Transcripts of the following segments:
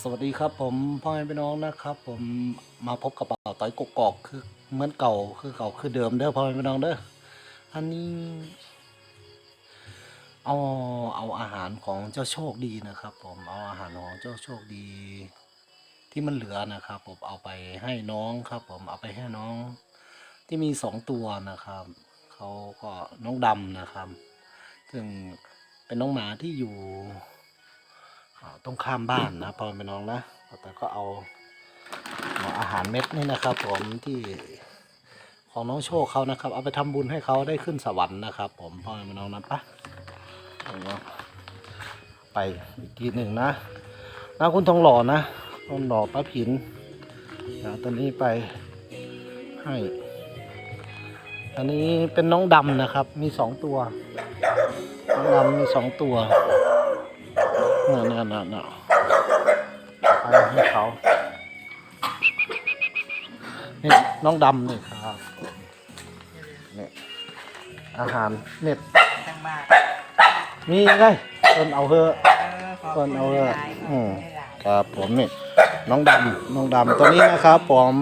สวัสดีครับผมพ่อแม่พี่น้องนะครับผมมาพบกับเป่าต้อยกกอกคือเหมือนเก่าคือเก่าคือเดิมเด้อพ่อแม่พี่น้องเด้ออันนี้เอาเอาอาหารของเจ้าโชคดีนะครับ ผมเอาอาหารของเจ้าโชคดี ที่มันเหลือนะครับ ผมเอาไปให้น้องครับ ผมเอาไปให้น้อง ที่มีสองตัวนะครับเขาก็น้องดำนะครับ ซึ่งเป็นน้องหมาที่อยู่ ตรงข้ามบ้านนะพ่อไปน้องนะแต่ก็เอาอาอาหารเม็ดนี่นะครับ ผมที่ของน้องโชคเขานะครับ เอาไปทำบุญให้เขาได้ขึ้นสวรรค์นะครับ ผมพ่อแม่น้องนั้นปะเอาเนาะไปอีกทีหนึ่งนะนะคุณทองหล่อนะทองหล่อป้าผินนะตอนนี้ไปให้อันนี้เป็นน้องดำนะครับ มีสองตัว น้องดำมีสองตัว น่ะน่ะน่ะน่ะไปให้เขานี่น้องดำนี่ครับนี่อาหารเม็ดจังมากมีไงต้นเอาเถอะเออขอบต้นคุณเอาเถอะหลายๆอืมหลายครับผมนี่น้องดำน้องดำตัวนี้นะครับผม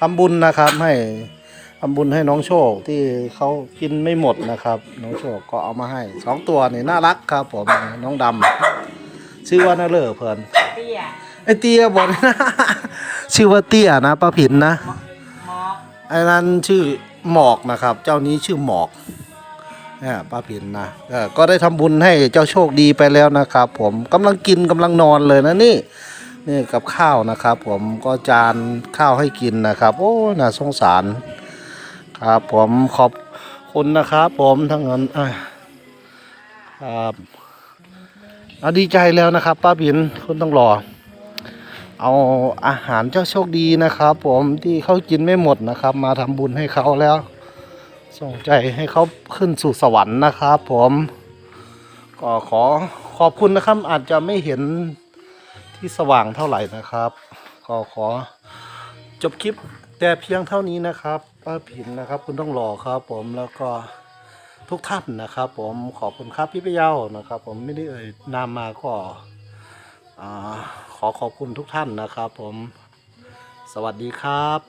ทำบุญนะครับให้ทำบุญให้น้องโชคที่เขากินไม่หมดนะครับ น้องโชคก็เอามาให้สองตัวนี่น่ารักครับผมน้องดำ ชื่อว่านาเลอเพิ่นๆเตี้ยไอเตี้ยบอกนะ ชื่อว่าเตี้ยนะป้าผินนะมอกไอ้นั้นชื่อหมอกนะครับ เจ้านี้ชื่อหมอกเนี่ยป้าผินนะเออก็ได้ทำบุญให้เจ้าโชคดีไปแล้วนะครับ ผมกำลังกินกำลังนอนเลยนะนี่นี่กับข้าวนะครับ ผมก็จานข้าวให้กินนะครับ โอ้น่าสงสาร ครับ ผมขอบคุณนะครับ ผมทั้งเงินอะครับ เอาดีใจแล้วนะครับป้าผินคุณต้องรอ เอาอาหารเจ้าโชคดีนะครับ ผมที่เขากินไม่หมดนะครับ มาทำบุญให้เขาแล้ว ส่งใจให้เขาขึ้นสู่สวรรค์นะครับ ผมก็ขอขอบคุณนะครับ อาจจะไม่เห็นที่สว่างเท่าไหร่นะครับ ก็ขอจบคลิปแต่เพียงเท่านี้นะครับ ป้าผินนะครับ คุณต้องรอครับ ผมแล้วก็ ทุกท่านนะครับ ผมขอบคุณครับพี่พะเยานะครับ ผมไม่ได้เอ่ยนามมาก็อ่าขอขอบคุณทุกท่านนะครับ ผมสวัสดีครับ